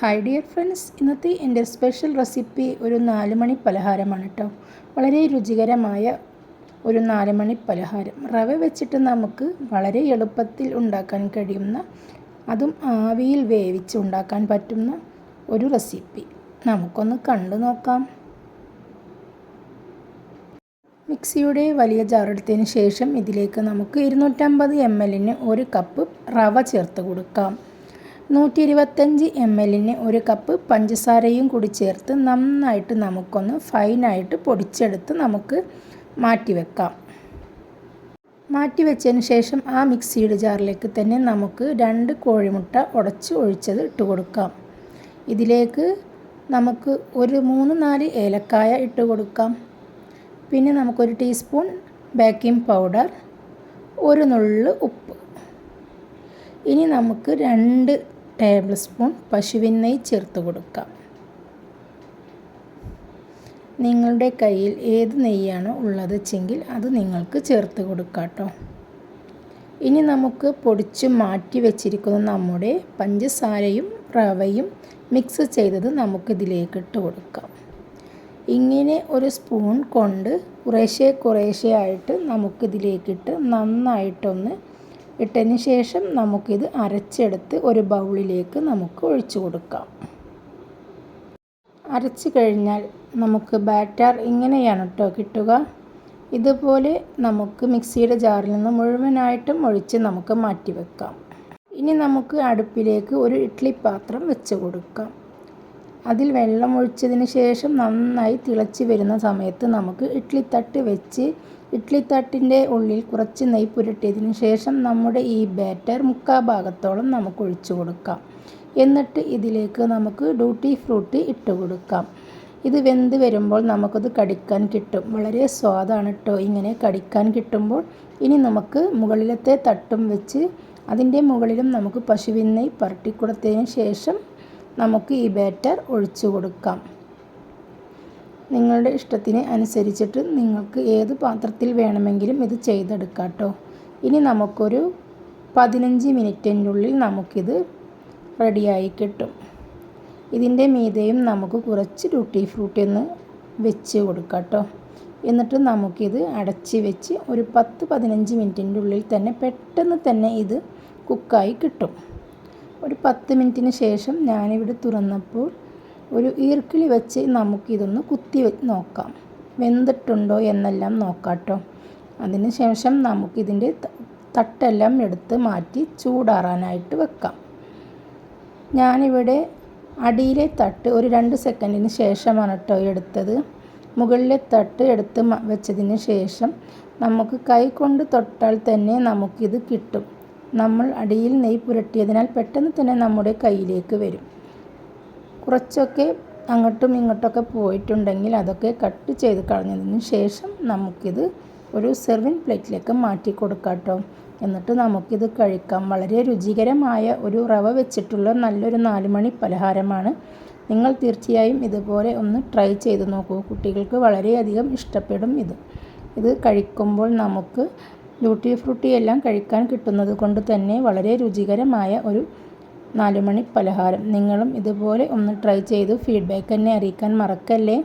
Hi dear friends ഇന്നത്തെ എന്റെ special recipe ഒരു നാല് മണി പലഹാരമാണ് കേട്ടോ വളരെ രുചികരമായ ഒരു നാല് മണി പലഹാരം. റവ വെച്ചിട്ട് നമുക്ക് വളരെ എളുപ്പത്തിൽ ഉണ്ടാക്കാൻ കഴിയുന്ന അതും ആവിയിൽ വേവിച്ച് ഉണ്ടാക്കാൻ പറ്റുന്ന ഒരു റെസിപ്പി നമുക്കൊന്ന് കണ്ടു നോക്കാം. മിക്സിയുടെ വലിയ ജാറെടുത്തതിന് ശേഷം ഇതിലേക്ക് നമുക്ക് ഇരുന്നൂറ്റമ്പത് എം എല്ലിന് ഒരു കപ്പ് റവ ചേർത്ത് കൊടുക്കാം. നൂറ്റി ഇരുപത്തഞ്ച് എം എല്ലിന് ഒരു കപ്പ് പഞ്ചസാരയും കൂടി ചേർത്ത് നന്നായിട്ട് നമുക്കൊന്ന് ഫൈനായിട്ട് പൊടിച്ചെടുത്ത് നമുക്ക് മാറ്റി വെക്കാം മാറ്റി ശേഷം ആ മിക്സിയുടെ ജാറിലേക്ക് തന്നെ നമുക്ക് രണ്ട് കോഴിമുട്ട ഉടച്ച് ഒഴിച്ചത് ഇട്ട് കൊടുക്കാം. ഇതിലേക്ക് നമുക്ക് ഒരു മൂന്ന് നാല് ഏലക്കായ ഇട്ട് കൊടുക്കാം. പിന്നെ നമുക്കൊരു ടീസ്പൂൺ ബേക്കിംഗ് പൗഡർ ഒരു നുള്ളു ഉപ്പ്. ഇനി നമുക്ക് രണ്ട് ടേബിൾ സ്പൂൺ പശുവിൻ നെയ്യ് ചേർത്ത് കൊടുക്കാം. നിങ്ങളുടെ കയ്യിൽ ഏത് നെയ്യാണ് ഉള്ളത് വെച്ചെങ്കിൽ അത് നിങ്ങൾക്ക് ചേർത്ത് കൊടുക്കാം കേട്ടോ. ഇനി നമുക്ക് പൊടിച്ച് മാറ്റി വെച്ചിരിക്കുന്ന നമ്മുടെ പഞ്ചസാരയും റവയും മിക്സ് ചെയ്തത് നമുക്കിതിലേക്ക് ഇട്ട് കൊടുക്കാം. ഇങ്ങനെ ഒരു സ്പൂൺ കൊണ്ട് കുറേശ്ശെ കുറേശ്ശെ ആയിട്ട് നമുക്കിതിലേക്കിട്ട് നന്നായിട്ടൊന്ന് ഇട്ടതിന് ശേഷം നമുക്കിത് അരച്ചെടുത്ത് ഒരു ബൗളിലേക്ക് നമുക്ക് ഒഴിച്ചു കൊടുക്കാം. അരച്ച് കഴിഞ്ഞാൽ നമുക്ക് ബാറ്റർ ഇങ്ങനെയാണ് കേട്ടോ കിട്ടുക. ഇതുപോലെ നമുക്ക് മിക്സിയുടെ ജാറിൽ നിന്ന് മുഴുവനായിട്ടും ഒഴിച്ച് നമുക്ക് മാറ്റി വെക്കാം. ഇനി നമുക്ക് അടുപ്പിലേക്ക് ഒരു ഇഡ്ഡലി പാത്രം വെച്ച് കൊടുക്കാം. അതിൽ വെള്ളം ഒഴിച്ചതിന് ശേഷം നന്നായി തിളച്ച് വരുന്ന സമയത്ത് നമുക്ക് ഇഡ്ലിത്തട്ട് തട്ട് വെച്ച് ഇഡ്ലിത്തട്ടിന്റെ ഉള്ളിൽ കുറച്ച് നെയ് പുരട്ടിയതിന് ശേഷം നമ്മുടെ ഈ ബാറ്റർ മുക്കാ ഭാഗത്തോളം നമുക്ക് ഒഴിച്ചു കൊടുക്കാം. എന്നിട്ട് ഇതിലേക്ക് നമുക്ക് ഡ്യൂട്ടി ഫ്രൂട്ട് ഇട്ട് കൊടുക്കാം. ഇത് വെന്ത് വരുമ്പോൾ നമുക്കത് കടിക്കാൻ കിട്ടും. വളരെ സ്വാദാണ് കേട്ടോ ഇങ്ങനെ കടിക്കാൻ കിട്ടുമ്പോൾ ഇനി നമുക്ക് മുകളിലത്തെ തട്ടും വെച്ച് അതിന്റെ മുകളിലും നമുക്ക് പശുവിൻ നെയ് പുരട്ടിക്കൊടുത്തതിന് ശേഷം നമുക്ക് ഈ ബാറ്റർ ഒഴിച്ചു കൊടുക്കാം. നിങ്ങളുടെ ഇഷ്ടത്തിന് അനുസരിച്ചിട്ട് നിങ്ങൾക്ക് ഏത് പാത്രത്തിൽ വേണമെങ്കിലും ഇത് ചെയ്തെടുക്കാം കേട്ടോ ഇനി നമുക്കൊരു പതിനഞ്ച് മിനിറ്റിനുള്ളിൽ നമുക്കിത് റെഡിയായി കിട്ടും. ഇതിന്റെ മീതയും നമുക്ക് കുറച്ച് ഡ്യൂട്ടി ഫ്രൂട്ടി ഒന്ന് വെച്ച് കൊടുക്കാം കേട്ടോ എന്നിട്ട് നമുക്കിത് അടച്ച് വെച്ച് ഒരു പത്ത് പതിനഞ്ച് മിനിറ്റിന്റെ ഉള്ളിൽ തന്നെ പെട്ടെന്ന് തന്നെ ഇത് കുക്കായി കിട്ടും. ഒരു പത്ത് മിനിറ്റിന് ശേഷം ഞാനിവിടെ തുറന്നപ്പോൾ ഒരു ഈർക്കിളി വെച്ച് നമുക്കിതൊന്ന് കുത്തി നോക്കാം. വെന്തിട്ടുണ്ടോ എന്നെല്ലാം നോക്കാട്ടോ. കേട്ടോ അതിന് ശേഷം നമുക്കിതിന്റെ തട്ടെല്ലാം എടുത്ത് മാറ്റി ചൂടാറാനായിട്ട് വെക്കാം. ഞാനിവിടെ അടിയിലെ തട്ട് ഒരു രണ്ട് സെക്കൻഡിന് ശേഷമാണ് കേട്ടോ എടുത്തത്. മുകളിലെ തട്ട് എടുത്ത് വെച്ചതിന് ശേഷം നമുക്ക് കൈ കൊണ്ട് തൊട്ടാൽ തന്നെ നമുക്കിത് കിട്ടും. നമ്മൾ അടിയിൽ നെയ്യ് പുരട്ടിയതിനാൽ പെട്ടെന്ന് തന്നെ നമ്മുടെ കയ്യിലേക്ക് വരും. കുറച്ചൊക്കെ അങ്ങോട്ടും ഇങ്ങോട്ടൊക്കെ പോയിട്ടുണ്ടെങ്കിൽ അതൊക്കെ കട്ട് ചെയ്ത് കളഞ്ഞതിന് ശേഷം നമുക്കിത് ഒരു സെർവിങ് പ്ലേറ്റിലേക്ക് മാറ്റി കൊടുക്കാട്ടോ എന്നിട്ട് നമുക്കിത് കഴിക്കാം. വളരെ രുചികരമായ ഒരു റവ വെച്ചിട്ടുള്ള നല്ലൊരു നാലുമണി പലഹാരമാണ്. നിങ്ങൾ തീർച്ചയായും ഇതുപോലെ ഒന്ന് ട്രൈ ചെയ്ത് നോക്കൂ. കുട്ടികൾക്ക് വളരെയധികം ഇഷ്ടപ്പെടും ഇത്. ഇത് കഴിക്കുമ്പോൾ നമുക്ക് ഡ്യൂട്ടി ഫ്രൂട്ടി എല്ലാം കഴിക്കാൻ കിട്ടുന്നത് കൊണ്ട് തന്നെ വളരെ രുചികരമായ ഒരു നാലുമണി പലഹാരം. നിങ്ങളും ഇതുപോലെ ഒന്ന് ട്രൈ ചെയ്ത് ഫീഡ്ബാക്ക് എന്നെ അറിയിക്കാൻ മറക്കല്ലേ?